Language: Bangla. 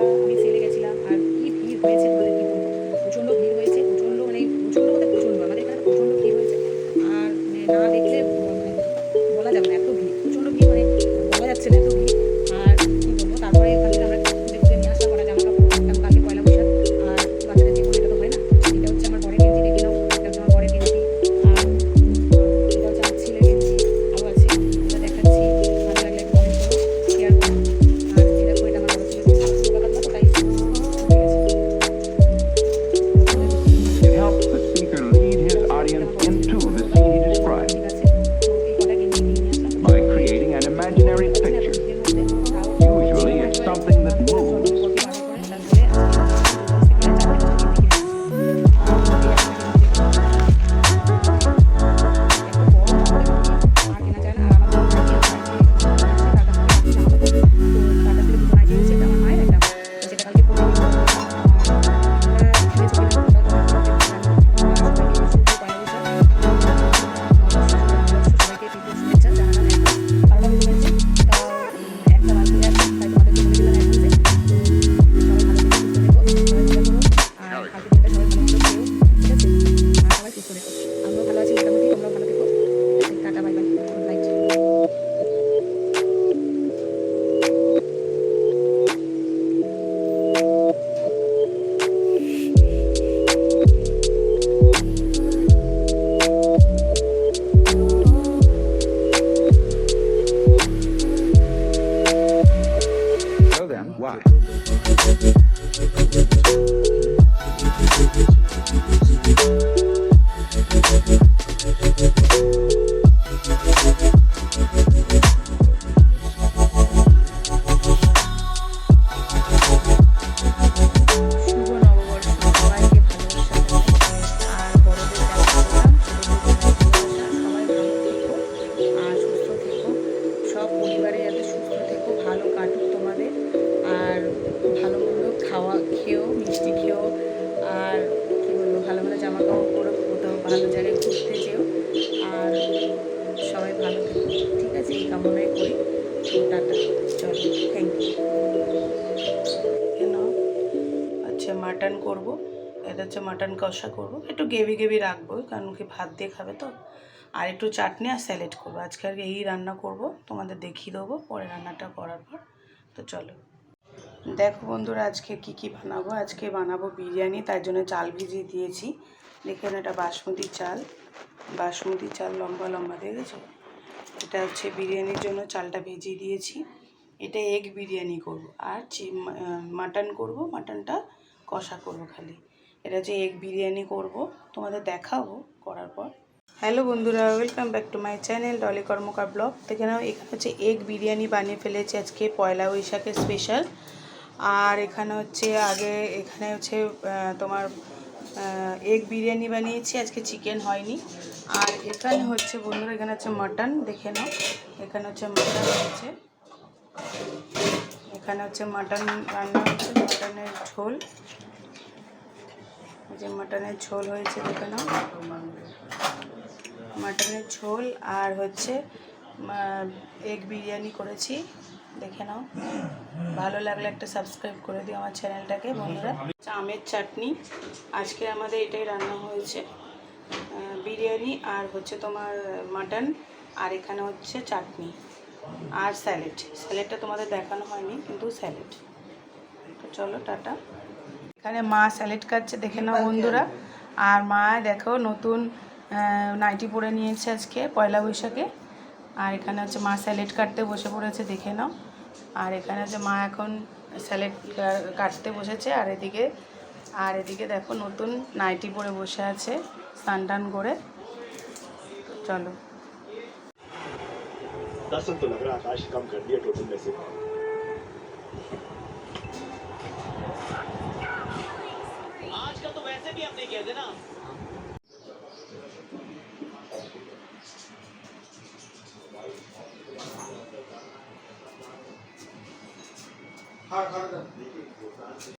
আমরা আমি সেলে গেছিলাম আর কি ভিড় হয়েছে তোমাদের কি প্রচণ্ড ভিড় হয়েছে, প্রচণ্ড মানে প্রচণ্ড বলতে প্রচণ্ড, আমাদের প্রচণ্ড ভিড় হয়েছে। আর মানে না দেখলে এই কামনাই করি। টাটা, চলো থ্যাংক ইউ আচ্ছা মাটন করব। এটা হচ্ছে মাটন কষা করব। একটু গেভি গেভি রাখব, কারণ কি ভাত দিয়ে খাবে তো। আর একটু চাটনি আর স্যালাড করব। আজকে আর এই রান্না করব, তোমাদের দেখিয়ে দেবো, পরে রান্নাটা করার পর। তো চলো। দেখো বন্ধুরা, আজকে কি কি বানাবো? আজকে বানাবো বিরিয়ানি, তার জন্য চাল ভিজিয়ে দিয়েছি। দেখুন এটা বাসমতি চাল। বাসমতি চাল লম্বা লম্বা, দেখেছ? এটা হচ্ছে বিরিয়ানির জন্য চালটা ভেজিয়ে দিয়েছি। এটা এগ বিরিয়ানি করব। আর চি মাটন করব মাটনটা কষা করব খালি। এটা হচ্ছে এগ বিরিয়ানি করব। তোমাদের দেখাবো করার পর। হ্যালো বন্ধুরা welcome back to my channel Dolly Karmakar blog দেখে নাও, এখানে হচ্ছে এগ বিরিয়ানি বানিয়ে ফেলেছি আজকে পয়লা বৈশাখের স্পেশাল আর এখানে হচ্ছে আগে, এখানে হচ্ছে তোমার এগ বিরিয়ানি বানিয়েছি, আজকে চিকেন হয়নি। আর এখানে হচ্ছে বন্ধুরা, এখানে হচ্ছে মাটন দেখে নাও। এখানে হচ্ছে মাটন হচ্ছে এখানে হচ্ছে মাটন রান্না হচ্ছে মাটনের ঝোল। যে মাটনের ঝোল হয়েছে, দেখে নাও। মাটনের ঝোল, আর হচ্ছে এগ বিরিয়ানি করেছি। দেখে নাও। ভালো লাগলে একটা সাবস্ক্রাইব করে দিও আমার চ্যানেলটাকে বন্ধুরা। আমের চাটনি। আজকে আমাদের এটাই রান্না হয়েছে। বিরিয়ানি আর হচ্ছে তোমার মাটন, আর এখানে হচ্ছে চাটনি আর স্যালাড স্যালাডটা তোমাদের দেখানো হয়নি, কিন্তু স্যালাড তো চলো, টাটা। এখানে মা স্যালেড খাচ্ছে, দেখে নাও বন্ধুরা। আর মা, দেখো, নতুন নাইটি পরে নিয়েছে আজকে, পয়লা বৈশাখে। আর এখানে হচ্ছে মা স্যালেড কাটতে বসে পড়েছে, দেখে নাও। আর এখানে হচ্ছে মা এখন স্যালেড কাটতে বসেছে, আর এদিকে আর এদিকে দেখো নতুন নাইটি পরে বসে আছে, স্নান টান করে। চলো। Arkada.